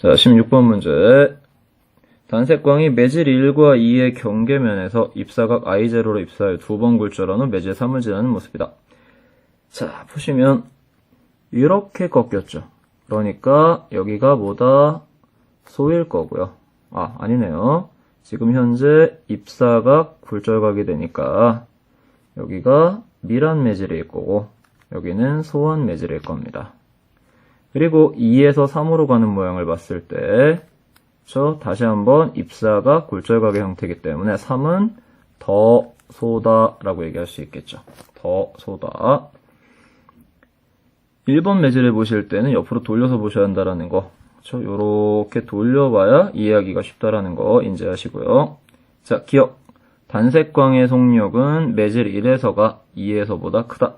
자, 16번 문제. 단색광이 매질 1과 2의 경계면에서 입사각 I0로 입사해 두 번 굴절한 후 매질 3을 지나는 모습이다. 자, 보시면 이렇게 꺾였죠. 그러니까 여기가 뭐다? 소일 거고요. 아, 아니네요. 지금 현재 입사각 굴절각이 되니까 여기가 밀한 매질일 거고 여기는 소원 매질일 겁니다. 그리고 2에서 3으로 가는 모양을 봤을 때, 저 다시 한번 입사가 굴절각의 형태이기 때문에 3은 더 소다라고 얘기할 수 있겠죠. 더 소다. 1번 매질을 보실 때는 옆으로 돌려서 보셔야 한다라는 거. 그렇죠? 요렇게 돌려봐야 이해하기가 쉽다라는 거 인지하시고요. 자, 기억. 단색광의 속력은 매질 1에서가 2에서보다 크다.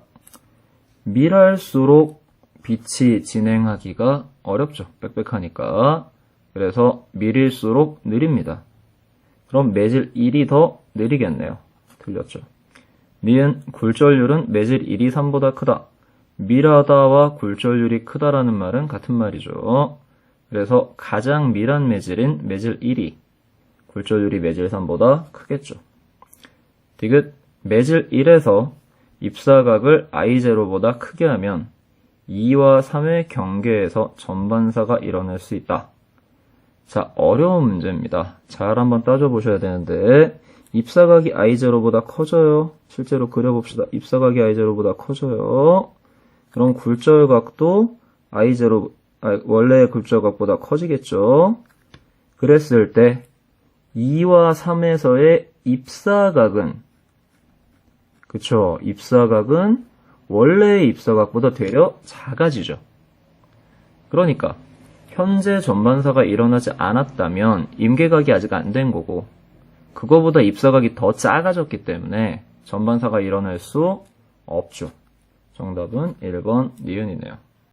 밀할수록 빛이 진행하기가 어렵죠. 빽빽하니까. 그래서 밀일수록 느립니다. 그럼 매질 1이 더 느리겠네요. 틀렸죠. 니은 굴절률은 매질 1이 3보다 크다. 밀하다와 굴절률이 크다라는 말은 같은 말이죠. 그래서 가장 밀한 매질인 매질 1이 굴절률이 매질 3보다 크겠죠. 디귿 매질 1에서 입사각을 I0보다 크게 하면 2와 3의 경계에서 전반사가 일어날 수 있다. 자, 어려운 문제입니다. 잘 한번 따져보셔야 되는데, 입사각이 I0보다 커져요. 실제로 그려봅시다. 입사각이 I0보다 커져요. 그럼 굴절각도 I0, 아, 원래의 굴절각보다 커지겠죠. 그랬을 때, 2와 3에서의 입사각은, 그쵸. 입사각은 원래의 입사각보다 되려 작아지죠. 그러니까 현재 전반사가 일어나지 않았다면 임계각이 아직 안 된 거고 그거보다 입사각이 더 작아졌기 때문에 전반사가 일어날 수 없죠. 정답은 1번 니은이네요.